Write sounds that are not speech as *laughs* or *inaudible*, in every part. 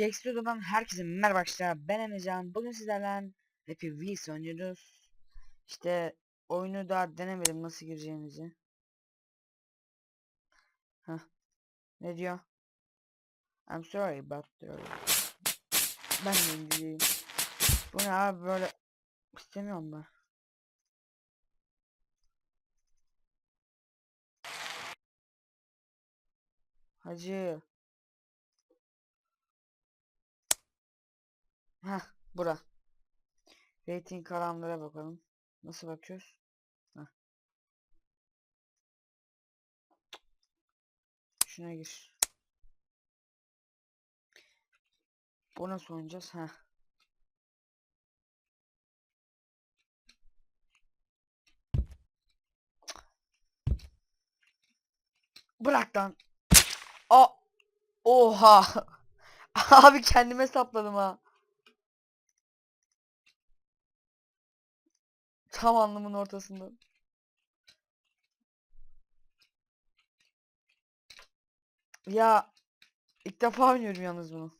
Gexplodo'dan herkese merhaba arkadaşlar. Ben Emrecan. Bugün sizlerle Happy Wheels oynuyoruz. İşte oyunu daha denemedim nasıl gireceğimizi. Heh. Ne diyor? I'm sorry but diyor. Ben de İngilizceyim. Bu ne abi böyle istemiyorum ben. Hacı. Heh, bura. Rating karanlara bakalım. Nasıl bakıyoruz? Heh. Şuna gir. Bu nasıl oynayacağız? Heh. Bırak lan. A Oha. *laughs* Abi kendime sapladım ha. Tam alnımın ortasında. Ya ilk defa oynuyorum yalnız bunu.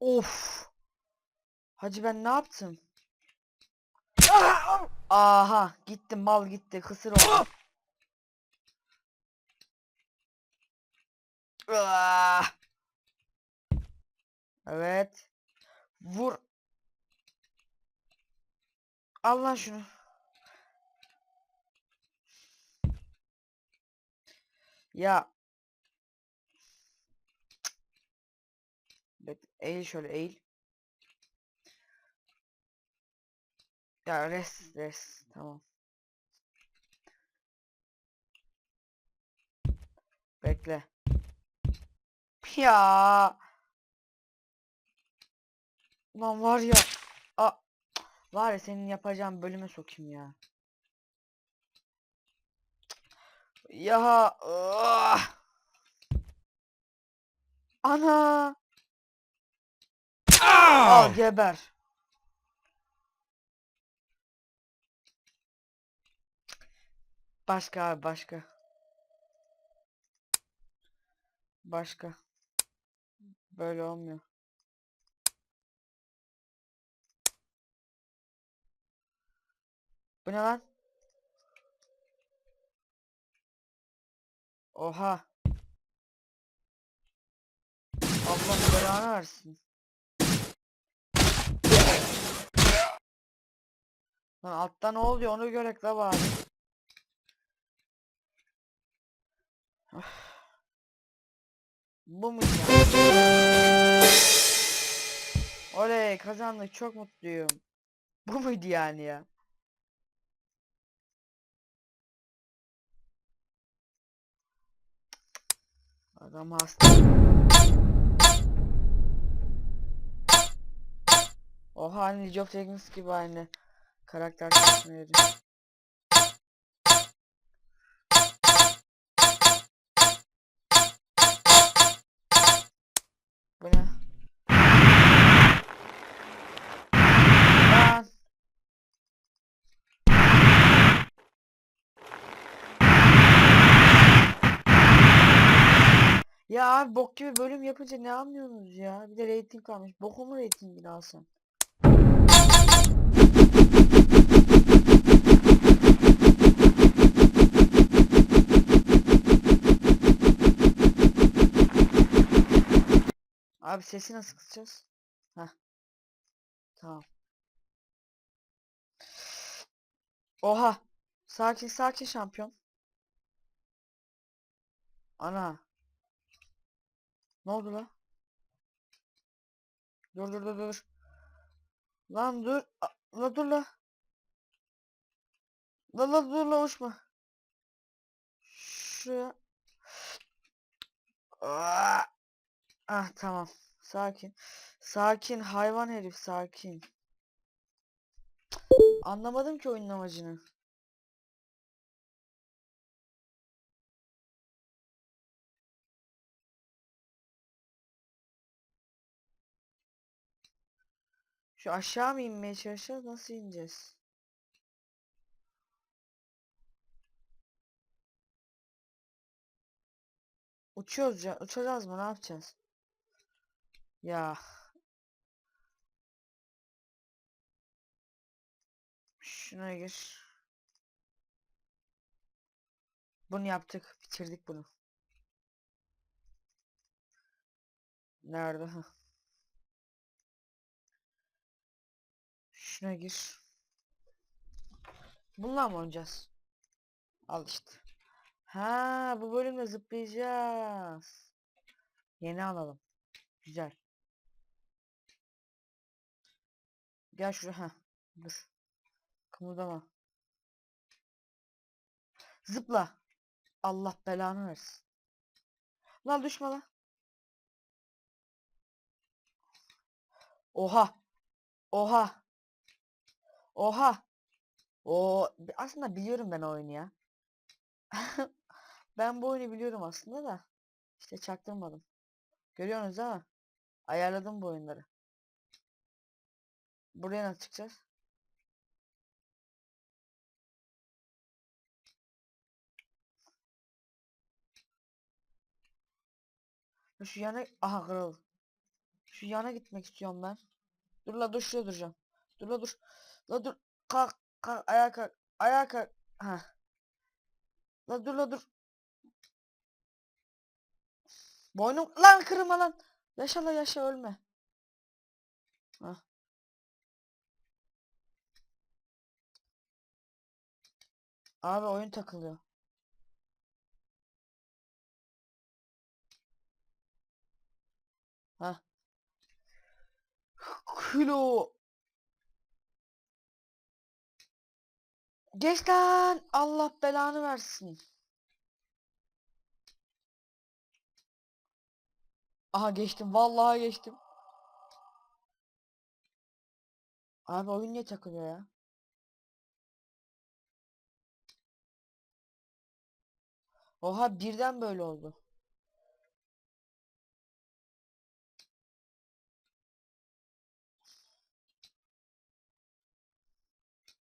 Of. Hacı ben ne yaptım? Aha gitti mal gitti kısır oldu. Ah! Evet. Vur. Al lan şunu. Ya. Bek eğil şöyle eğil. Ya res res tamam. Bekle. Ya. Lan var ya. Var ya senin yapacağın bölüme sokayım ya. Ya. ah! Ana. Al geber. Başka abi başka. Başka. Böyle olmuyor. Bu ne lan? Oha. Allah belanı versin. Lan altta ne oluyor onu görek la bari. Ah. Bu mu ya? Oley kazandık çok mutluyum. Bu muydu yani ya? Adam hasta. Oha hani League of Legends gibi aynı karakter seçmeleri. Ya abi bok gibi bölüm yapınca ne anlıyorsunuz ya? Bir de rating kalmış. Bokumu ratingini alsam. Abi sesi nasıl kısacağız? Heh. Tamam. Oha. Sakin sakin şampiyon. Ana. Ne oldu la? Dur dur dur dur. Lan dur. La dur la. La la dur la uçma. Şuraya. Aa! Ah tamam. Sakin. Sakin hayvan herif sakin. Anlamadım ki oyunun amacını. Şu aşağı mı inmeye çalışacağız? Nasıl ineceğiz? Uçuyoruz ya. Uçacağız mı? Ne yapacağız? Ya. Şuna gir. Bunu yaptık. Bitirdik bunu. Nerede? Şuna gir. Bununla mı oynayacağız? Al işte. Ha, bu bölümde zıplayacağız. Yeni alalım. Güzel. Gel şuraya. Ha. Dur. Kımıldama. Zıpla. Allah belanı versin. Lan düşme lan. Oha. Oha. Oha. O aslında biliyorum ben oyunu ya. *laughs* ben bu oyunu biliyorum aslında da. İşte çaktırmadım. Görüyorsunuz mi? Ayarladım bu oyunları. Buraya nasıl çıkacağız? Şu yana... Aha kırıl. Şu yana gitmek istiyorum ben. Dur la dur şuraya duracağım. Dur la dur. La dur. Kalk kalk ayağa kalk. Ayağa kalk. Ha. La dur la dur. Boynum lan kırma lan. Yaşa la yaşa ölme. Ha. Abi oyun takılıyor. Ha. Kilo. Geç lan. Allah belanı versin. Aha geçtim. Vallahi geçtim. Abi oyun niye takılıyor ya? Oha birden böyle oldu.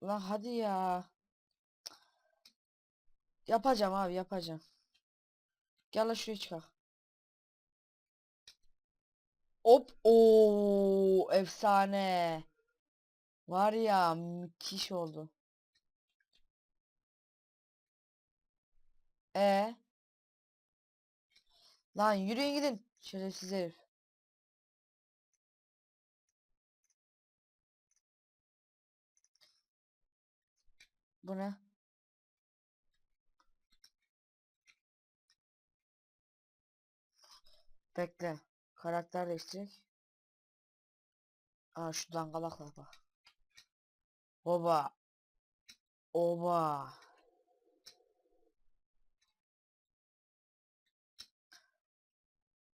Lan hadi ya. Yapacağım abi yapacağım. Gel la şuraya çıkar. Hop o efsane. Var ya müthiş oldu. E Lan yürüyün gidin. Şerefsiz herif. Bu ne? Bekle. Karakter değiştirecek. Aa şu dangalakla bak. Oba. Oba.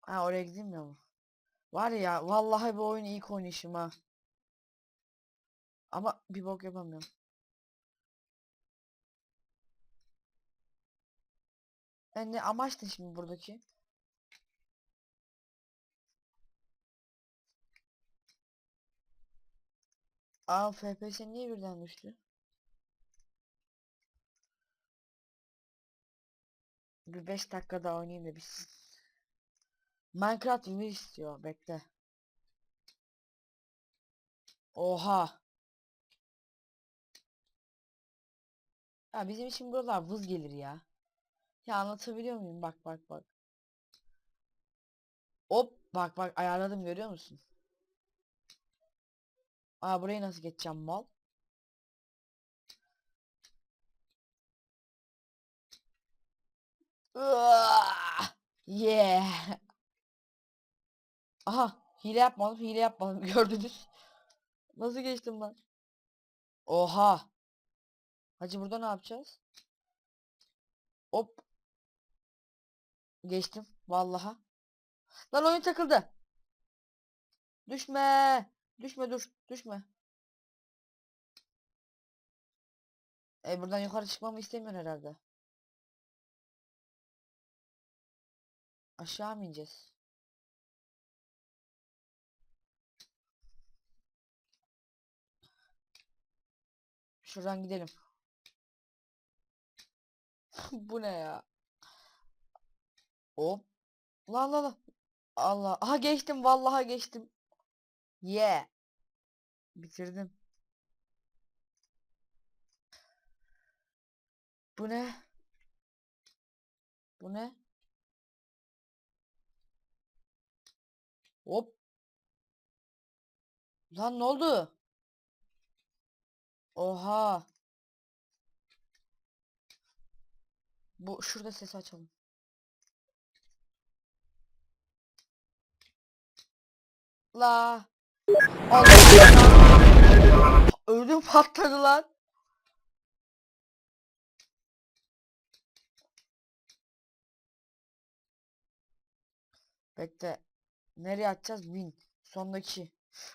Ha oraya gideyim ya. Var ya vallahi bu oyunu ilk oynayışım ha. Ama bir bok yapamıyorum. Yani ne amaç ne şimdi buradaki? Aa FPS niye birden düştü? Bir 5 dakika daha oynayayım da biz. Minecraft yine istiyor. Bekle. Oha. Ya bizim için buralar vız gelir ya. Ya anlatabiliyor muyum? Bak bak bak. Hop bak bak ayarladım görüyor musun? Aa burayı nasıl geçeceğim mal? Yeah. Aha hile yapmadım hile yapmadım *laughs* gördünüz. Nasıl geçtim lan? Oha. Hacı burada ne yapacağız? Hop. Geçtim vallaha. Lan oyun takıldı. Düşme. Düşme dur. Düşme. E buradan yukarı çıkmamı istemiyor herhalde. Aşağı mı ineceğiz? Şuradan gidelim. *laughs* Bu ne ya? Hop. Lan lan lan. Allah. Aha geçtim vallahi geçtim. Yeah. Bitirdim. Bu ne? Bu ne? Hop. Lan ne oldu? Oha. Bu şurada ses açalım. La. Ödüm patladı lan. Bekle. Nereye atacağız? Win. Sondaki.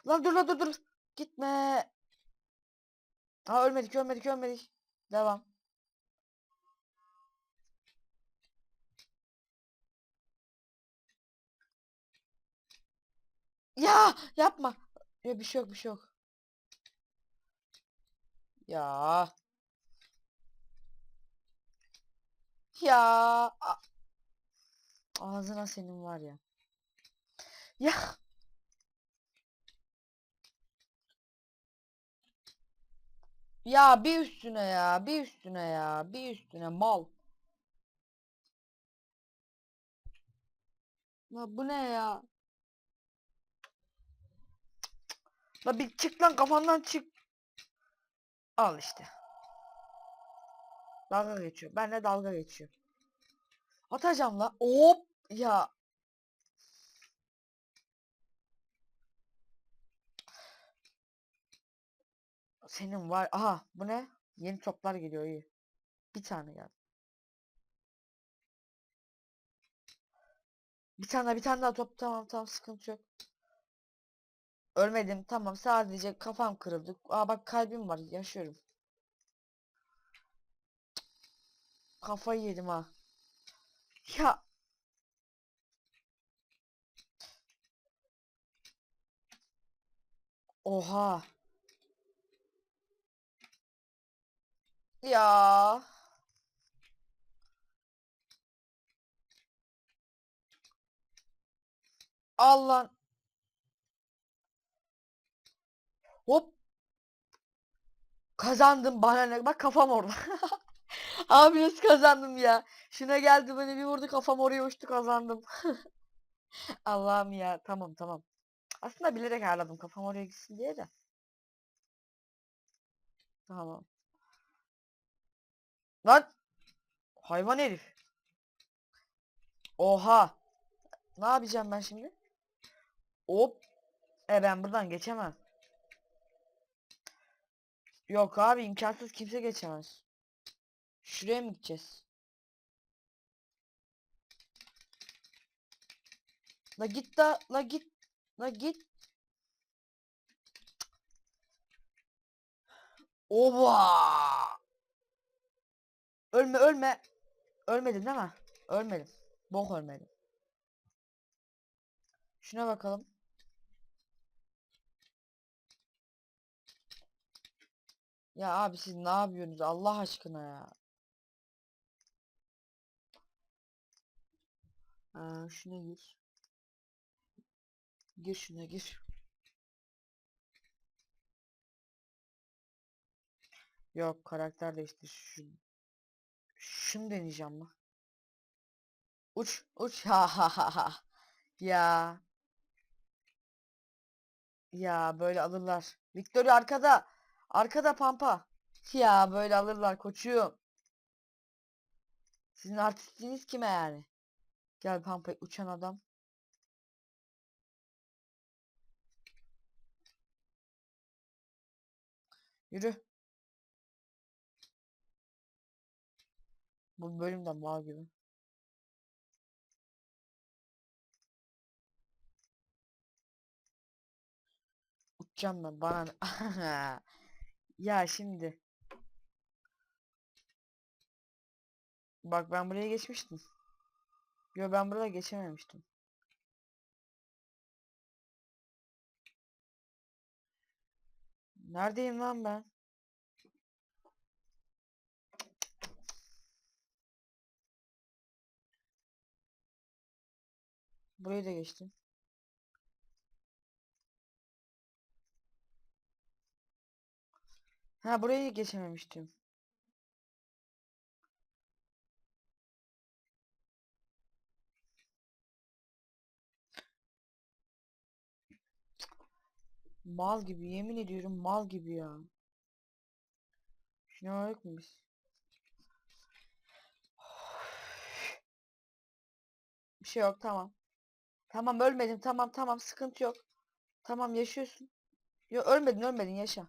Lan dur lan dur dur. Gitme. Ha ölmedik ölmedik ölmedik. Devam. Ya yapma. Ya bir şey yok bir şey yok. Ya. Ya. A- Ağzına senin var ya. Ya. Ya bir üstüne ya, bir üstüne ya, bir üstüne mal. La bu ne ya? La bir çık lan kafandan çık. Al işte. Dalga geçiyor. Benle dalga geçiyor. Atacağım la. Hop ya. Senin var. Aha bu ne? Yeni toplar geliyor iyi. Bir tane geldi. Bir tane bir tane daha top tamam tamam sıkıntı yok. Ölmedim tamam sadece kafam kırıldı. Aa bak kalbim var yaşıyorum. Kafayı yedim ha. Ya. Oha. Ya. Allah. Hop. Kazandım bana ne? Bak kafam orada. *laughs* Abi nasıl kazandım ya? Şuna geldi beni bir vurdu kafam oraya uçtu kazandım. *laughs* Allah'ım ya. Tamam tamam. Aslında bilerek ayarladım kafam oraya gitsin diye de. Tamam. Lan. Hayvan herif. Oha. Ne yapacağım ben şimdi? Hop. E ben buradan geçemem. Yok abi imkansız kimse geçemez. Şuraya mı gideceğiz? La git da la git la git. Ova! Ölme ölme. Ölmedin değil mi? Ölmedim. Bok ölmedim. Şuna bakalım. Ya abi siz ne yapıyorsunuz Allah aşkına ya. Aa, şuna gir. Gir şuna gir. Yok karakter değiştir. Şu, şunu deneyeceğim mı? Uç uç *laughs* ha ha ha ha. Ya. Ya böyle alırlar. Victoria arkada. Arkada pampa. Ya böyle alırlar koçum. Sizin artistiniz kime yani? Gel pampa uçan adam. Yürü. Bu bölümde mal gibi. Uçacağım ben bana? *laughs* Ya şimdi. Bak ben buraya geçmiştim. Yo ben buraya geçememiştim. Neredeyim lan ben? Burayı da geçtim. Ha burayı geçememiştim. Mal gibi yemin ediyorum mal gibi ya. Şunu aldık mı biz? *sighs* Bir şey yok tamam. Tamam ölmedim tamam tamam sıkıntı yok. Tamam yaşıyorsun. Yo ölmedin ölmedin yaşa.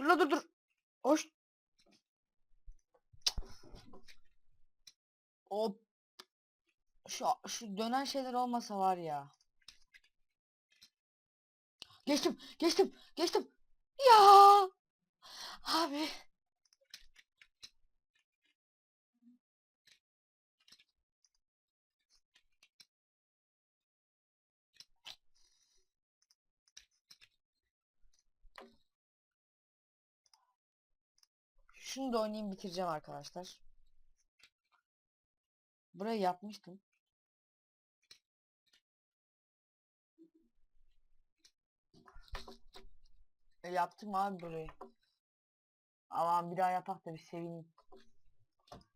Dur dur dur. Hoş. O şu şu dönen şeyler olmasa var ya. Geçtim, geçtim, geçtim. Ya! Abi. Şunu da oynayayım bitireceğim arkadaşlar. Burayı yapmıştım. E, yaptım abi burayı. Aman bir daha yapak da bir sevineyim.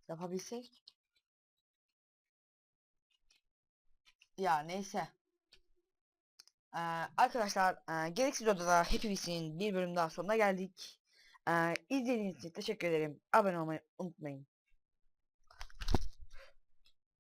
Yapabilsek. Ya neyse. Ee, arkadaşlar e, gereksiz odada hepimizin bir bölüm daha sonuna geldik. Ee, izlediğiniz için teşekkür ederim. Abone olmayı unutmayın.